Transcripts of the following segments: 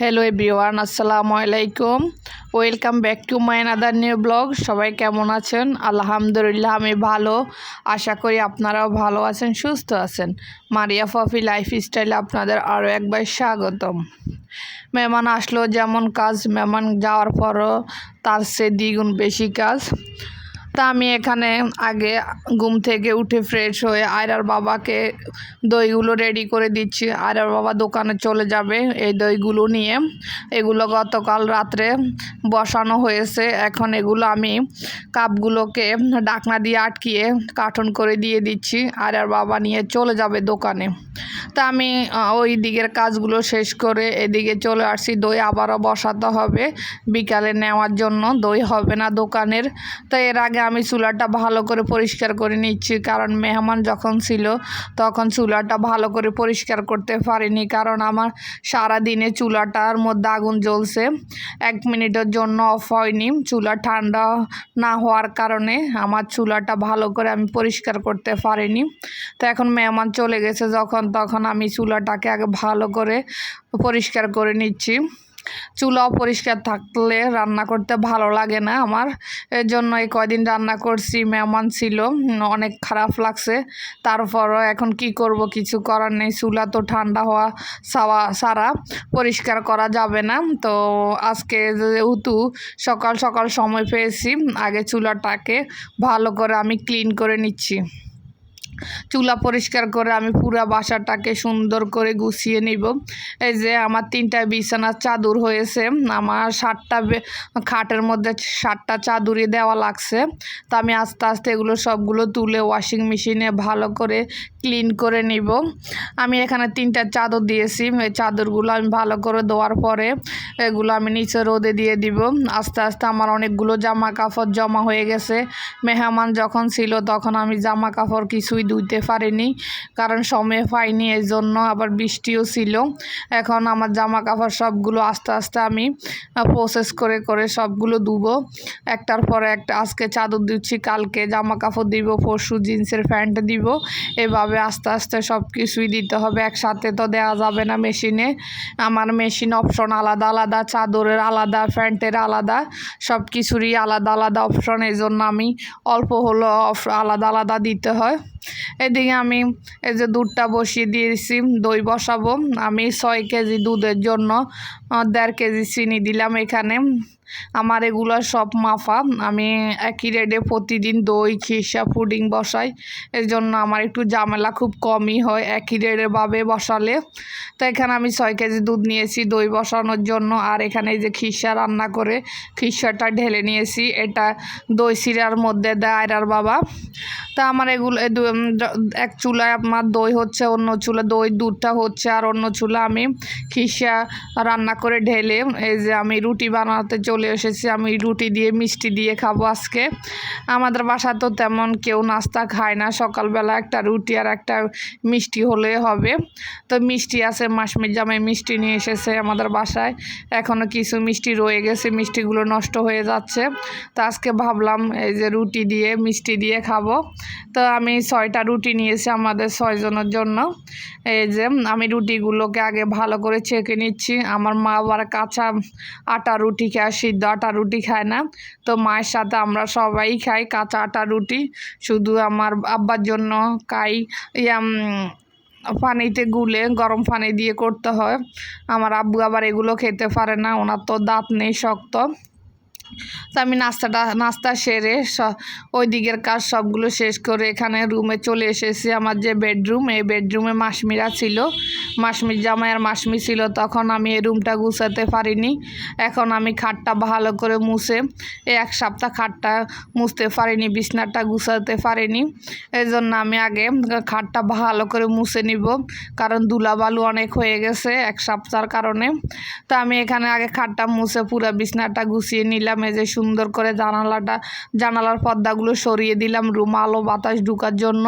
Hello everyone আসসালামু আলাইকুম welcome back to my other new blog সবাই কেমন আছেন? আলহামদুলিল্লাহ, আমি ভালো। আশা করি আপনারাও ভালো আছেন, সুস্থ আছেন। মারিয়া ফফি লাইফ স্টাইলে আপনাদের আরও একবার স্বাগতম। মেহমান আসলো, যেমন কাজ, মেহমান যাওয়ার পরও তার সে দ্বিগুণ বেশি কাজ। তা আমি এখানে আগে ঘুম থেকে উঠে ফ্রেশ হয়ে আয়রার বাবাকে দইগুলো রেডি করে দিচ্ছি। আয়রার বাবা দোকানে চলে যাবে এই দইগুলো নিয়ে। এগুলো গতকাল রাত্রে বসানো হয়েছে। এখন এগুলো আমি কাপগুলোকে ডাকনা দিয়ে আটকিয়ে কার্টন করে দিয়ে দিচ্ছি। আয়রার বাবা নিয়ে চলে যাবে দোকানে। তা আমি ওই দিকের কাজগুলো শেষ করে এদিকে চলে আসছি। দই আবারও বসাতে হবে। বিকালে নেওয়ার জন্য দই হবে না দোকানের। তো এর আগে আমি চুলাটা ভালো করে পরিষ্কার করে নিচ্ছি। কারণ মেহমান যখন ছিল, তখন চুলাটা ভালো করে পরিষ্কার করতে পারিনি। কারণ আমার সারা দিনে চুলাটার মধ্যে আগুন জ্বলছে। এক মিনিটের জন্য অফ হয়নি। চুলা ঠান্ডা না হওয়ার কারণে আমার চুলাটা ভালো করে আমি পরিষ্কার করতে পারিনি। তো এখন মেহমান চলে গেছে যখন, তখন আমি চুলাটাকে আগে ভালো করে পরিষ্কার করে নিচ্ছি। চুলাও পরিষ্কার থাকলে রান্না করতে ভালো লাগে না আমার। এর জন্য এই কয়দিন রান্না করছি, মেহমান ছিল অনেক খারাপ লাগছে। তারপরও এখন কি করব কিছু করার নেই, চুলা তো ঠান্ডা হওয়া সাওয়া সারা, পরিষ্কার করা যাবে না। তো আজকে যেহেতু সকাল সকাল সময় পেয়েছি, আগে চুলাটাকে ভালো করে আমি ক্লিন করে নিচ্ছি। চুলা পরিষ্কার করে আমি পুরো বাসাটাকে সুন্দর করে গুছিয়ে নিব। এই যে আমার তিনটা বিছানার চাদর হয়েছে, আমার সাতটা খাটের মধ্যে সাতটা চাদুরি দেওয়া লাগছে। তো আমি আস্তে আস্তে এগুলো সবগুলো তুলে ওয়াশিং মেশিনে ভালো করে ক্লিন করে নিব। আমি এখানে তিনটা চাদর দিয়েছি। এই চাদরগুলো আমি ভালো করে দেওয়ার পরে এগুলো আমি নিচে রোদে দিয়ে দিব। আস্তে আস্তে আমার অনেকগুলো জামা কাপড় জমা হয়ে গেছে। মেহমান যখন ছিল তখন আমি জামা কাপড় কিছুই ধুইতে পারিনি, কারণ সময় পাইনি, এই জন্য আবার বৃষ্টিও ছিল। এখন আমার জামা কাপড় সবগুলো আস্তে আস্তে আমি প্রসেস করে করে সবগুলো ধুবো। একটার পরে একটা আজকে চাদর দিচ্ছি কালকে জামা কাপড় দিব, পরশু জিন্সের প্যান্ট দিব। এভাবে আস্তে আস্তে সব কিছুই দিতে হবে। একসাথে তো দেওয়া যাবে না মেশিনে। আমার মেশিন অপশন আলাদা আলাদা, চাদরের আলাদা, প্যান্টের আলাদা সব কিছুরই আলাদা আলাদা অপশন এই জন্য আমি অল্প হলো আলাদা আলাদা দিতে হয়। এদিকে আমি এই যে দুধটা বসিয়ে দিয়েছি, দই বসাবো। আমি ছয় কেজি দুধের জন্য দেড় কেজি চিনি দিলাম এখানে। আমার এগুলো সব মাফা। আমি একই রেটে প্রতিদিন দই, খিসা, পুডিং বসাই। এর জন্য আমার একটু ঝামেলা খুব কমই হয় একই রেটের ভাবে বসালে। তো এখানে আমি ছয় কেজি দুধ নিয়েছি দই বসানোর জন্য। আর এখানে যে খিসা রান্না করে খিসাটা ঢেলে নিয়েছি। এটা দই শিরার মধ্যে দেয় আয়রার বাবা। তা আমার এগুলো এক চুলায় আমার দই হচ্ছে, অন্য চুলা দই দুধটা হচ্ছে, আর অন্য চুলা আমি খিসা রান্না করে ঢেলে, এই যে আমি রুটি বানাতে চলে এসেছি, আমি রুটি দিয়ে, মিষ্টি দিয়ে খাব আজকে। আমাদের বাসা তো তেমন কেউ নাস্তা খায় না, সকালবেলা একটা রুটি আর একটা মিষ্টি হলে হবে। তো মিষ্টি আছে, মাসমির জামাই মিষ্টি নিয়ে এসেছে আমাদের বাসায়। এখনও কিছু মিষ্টি রয়ে গেছে, মিষ্টিগুলো নষ্ট হয়ে যাচ্ছে। তো আজকে ভাবলাম এই যে রুটি দিয়ে, মিষ্টি দিয়ে খাব। তো আমি ছয়টা রুটি নিয়েছি আমাদের ছয়জনের জন্য। এই যে আমি রুটিগুলোকে আগে ভালো করে ছেঁকে নিচ্ছি। আমার মা আবার কাঁচা আটা রুটি খায়, সিদ্ধ আটা রুটি খায় না। তো মায়ের সাথে আমরা সবাই খাই কাঁচা আটা রুটি। শুধু আমার আব্বার জন্য খাই। পানিতে গুলে গরম পানি দিয়ে করতে হয়। আমার আব্বু আবার এগুলো খেতে পারে না, ওনার তো দাঁত নেই শক্ত। তো আমি নাস্তাটা, নাস্তা সেরে ওই দিকের কাজ সবগুলো শেষ করে এখানে রুমে চলে এসেছি, আমার যে বেডরুম এই বেডরুমে মাসমিরা ছিল। মাসমির জামাই আর মাসমি ছিল, তখন আমি এই রুমটা গুছাতে পারিনি। এখন আমি খাটটা ভালো করে মুছে এক সপ্তাহ খাটটা মুছতে পারিনি, বিছনাটা গুছাতে পারিনি। এই জন্য আমি আগে খাটটা ভালো করে মুছে নিব, কারণ ধুলাবালু অনেক হয়ে গেছে এক সপ্তাহের কারণে। তো আমি এখানে আগে খাটটা মুছে পুরো বিছনাটা গুছিয়ে নিলাম, এই যে সুন্দর করে জানালাটা, জানালার পর্দাগুলো সরিয়ে দিলাম, রুম আলো বাতাস ঢুকার জন্য।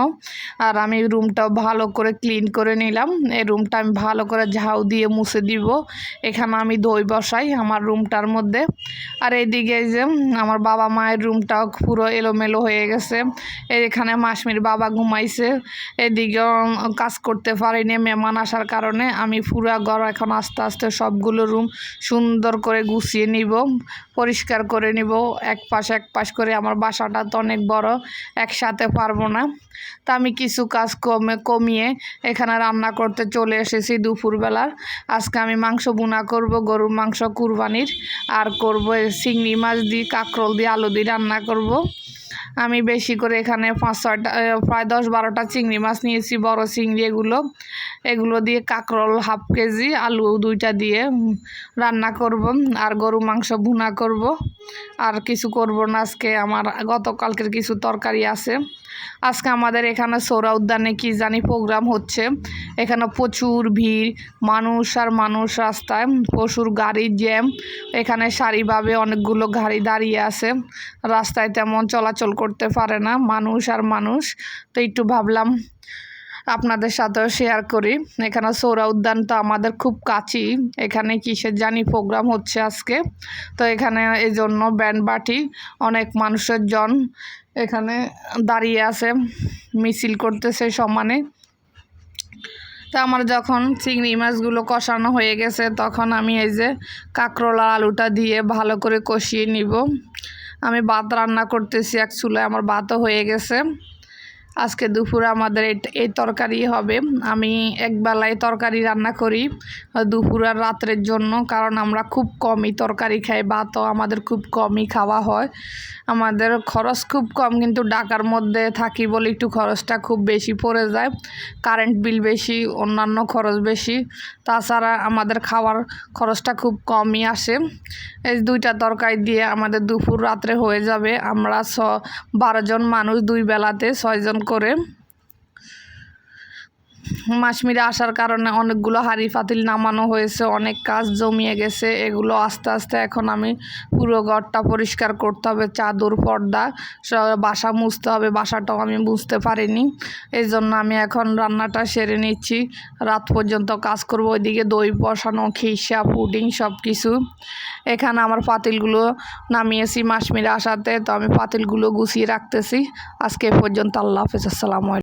আর আমি রুমটা ভালো করে ক্লিন করে নিলাম, এই রুমটা আমি ভালো করে ঝাউ দিয়ে মুছে দিব। এখানে আমি দই বসাই আমার রুমটার মধ্যে। আর এইদিকে এই যে আমার বাবা মায়ের রুমটাও পুরো এলোমেলো হয়ে গেছে। এখানে মাসমির বাবা ঘুমাইছে। এদিকেও কাজ করতে পারিনি মেহমান আসার কারণে। আমি পুরা ঘর এখন আস্তে আস্তে সবগুলো রুম সুন্দর করে গুছিয়ে নিব। পরিষ্কার করে নিব, এক পাশ এক পাশ করে। আমার বাসাটা তো অনেক বড়, একসাথে পারব না। তা আমি কিছু কাজ কমে, কমিয়ে এখানে রান্না করতে চলে এসেছি দুপুরবেলার আজকে আমি মাংস বুনা করব, গরুর মাংস কুরবানির। আর করব চিংড়ি মাছ দিয়ে, কাঁকরোল দিয়ে, আলু দিয়ে রান্না করব। আমি বেশি করে এখানে পাঁচ ছয়টা প্রায় দশ বারোটা চিংড়ি মাছ নিয়েছি, বড় চিংড়ি এগুলো। এগুলো দিয়ে কাঁকরোল হাফ কেজি, আলু দুইটা দিয়ে রান্না করব, আর গরু মাংস ভুনা করব। আর কিছু করব না আজকে, আমার গতকালকের কিছু তরকারি আছে। আজকে আমাদের এখানে সৌরা উদ্যানে কি জানি প্রোগ্রাম হচ্ছে। এখানে প্রচুর ভিড়, মানুষ আর মানুষ রাস্তায়, প্রচুর গাড়ির জ্যাম। এখানে সারিভাবে অনেকগুলো গাড়ি দাঁড়িয়ে আছে। রাস্তায় তেমন চলাচল করতে পারে না মানুষ আর মানুষ। তো একটু ভাবলাম আপনাদের সাথেও শেয়ার করি। এখানে সৌরা উদ্যান তো আমাদের খুব কাছেই। এখানে কিসের জানি প্রোগ্রাম হচ্ছে আজকে। তো এখানে এই জন্য ব্যান্ড বাটি, অনেক মানুষের জন এখানে দাঁড়িয়ে আছে, মিছিল করতেছে সমানে। তো আমার যখন চিংড়ি মাছগুলো কষানো হয়ে গেছে, তখন আমি এই যে কাঁকরোলা আলুটা দিয়ে ভালো করে কষিয়ে নিব। আমি ভাত রান্না করতেছি, এক চুলায় আমার ভাতও হয়ে গেছে। আজকে দুপুরে আমাদের এই- তরকারি হবে। আমি একবেলায় তরকারি রান্না করি দুপুর আর রাত্রের জন্য, কারণ আমরা খুব কমই তরকারি খাই। ভাতও আমাদের খুব কমই খাওয়া হয়। আমাদের খরচ খুব কম, কিন্তু ঢাকার মধ্যে থাকি বলে একটু খরচটা খুব বেশি পড়ে যায়। কারেন্ট বিল বেশি, অন্যান্য খরচ বেশি। তাছাড়া আমাদের খাওয়ার খরচটা খুব কমই আসে। এই দুইটা তরকারি দিয়ে আমাদের দুপুর রাত্রে হয়ে যাবে। আমরা ছ বারো জন মানুষ দুই বেলাতে ছয়জন করে মাসমিরে আসার কারণে অনেকগুলো হাঁড়ি পাতিল নামানো হয়েছে, অনেক কাজ জমিয়ে গেছে। এগুলো আস্তে আস্তে এখন আমি পুরো ঘরটা পরিষ্কার করতে হবে, চাদর, পর্দা বাসা মুছতে হবে, বাসাটাও আমি বুঝতে পারিনি। এই জন্য আমি এখন রান্নাটা সেরে নিচ্ছি। রাত পর্যন্ত কাজ করব, ওইদিকে দই বসানো, খিসা, পুডিং সব কিছু। এখানে আমার পাতিলগুলো নামিয়েছি মাসমিরে আসাতে, তো আমি পাতিলগুলো গুছিয়ে রাখতেছি। আজকে পর্যন্ত আল্লাহ হাফেজ, আসসালামু